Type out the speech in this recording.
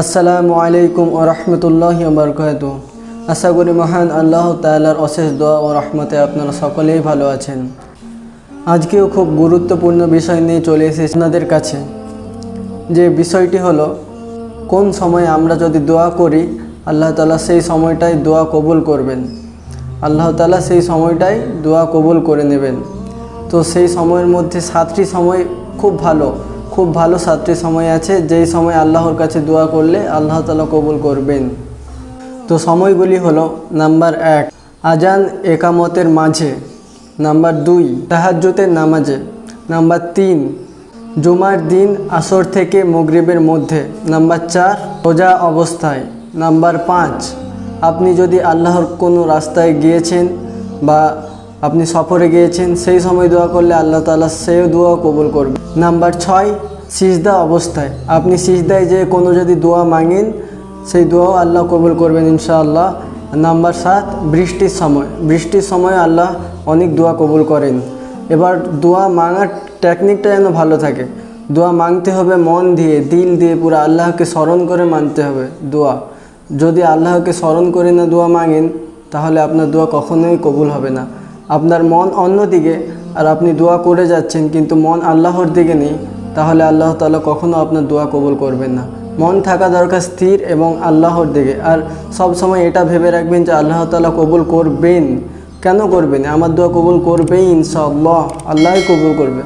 আসসালামু আলাইকুম ও রহমতুল্লাহ বরকাত আশা করি মহান আল্লাহ তালার অশেষ দোয়া ও রহমতে আপনারা সকলেই ভালো আছেন। আজকেও খুব গুরুত্বপূর্ণ বিষয় নিয়ে চলে এসেছি আপনাদের কাছে। যে বিষয়টি হলো, কোন সময় আমরা যদি দোয়া করি, আল্লাহ তালা সেই সময়টাই দোয়া কবুল করবেন। আল্লাহ তালা সেই সময়টাই দোয়া কবুল করে নেবেন। তো সেই সময়ের মধ্যে সাতটি সময় খুব ভালো। খুব ভালো সাতটি সময় আছে, যেই সময় আল্লাহর কাছে দোয়া করলে আল্লাহ তালা কবুল করবেন। তো সময়গুলি হলো নাম্বার এক, আজান একামতের মাঝে। নাম্বার দুই তাহাজ্জুতের নামাজে। নাম্বার তিন, জুমার দিন আসর থেকে মগরিবের মধ্যে। নাম্বার চার, রোজা অবস্থায়। নাম্বার পাঁচ, আপনি যদি আল্লাহর কোনো রাস্তায় গিয়েছেন বা আপনি সফরে গিয়েছেন, সেই সময় দোয়া করলে আল্লাহ তালা সেও দোয়া কবুল করবে। নাম্বার ছয়, সিজদা অবস্থায়। আপনি সিজদায় যে কোনো যদি দোয়া মাঙেন, সেই দোয়াও আল্লাহ কবুল করবেন ইনশাআল্লাহ। নাম্বার সাত, বৃষ্টির সময়। বৃষ্টির সময় আল্লাহ অনেক দোয়া কবুল করেন। এবার দোয়া মাঙার টেকনিকটা যেন ভালো থাকে। দোয়া মাংতে হবে মন দিয়ে, দিল দিয়ে, পুরো আল্লাহকে স্মরণ করে মানতে হবে দোয়া। যদি আল্লাহকে স্মরণ করে না দোয়া মাঙেন, তাহলে আপনার দোয়া কখনোই কবুল হবে না। আপনার মন অন্যদিকে আর আপনি দোয়া করে যাচ্ছেন, কিন্তু মন আল্লাহর দিকে নেই, তাহলে আল্লাহ তালা কখনও আপনার দোয়া কবুল করবেন না। মন থাকা দরকার স্থির এবং আল্লাহর দিকে। আর সব সময় এটা ভেবে রাখবেন যে আল্লাহ তালা কবুল করবেন। কেন করবেন? আমার দোয়া কবুল করবেই ইনশাআল্লাহ। আল্লাহই কবুল করবে।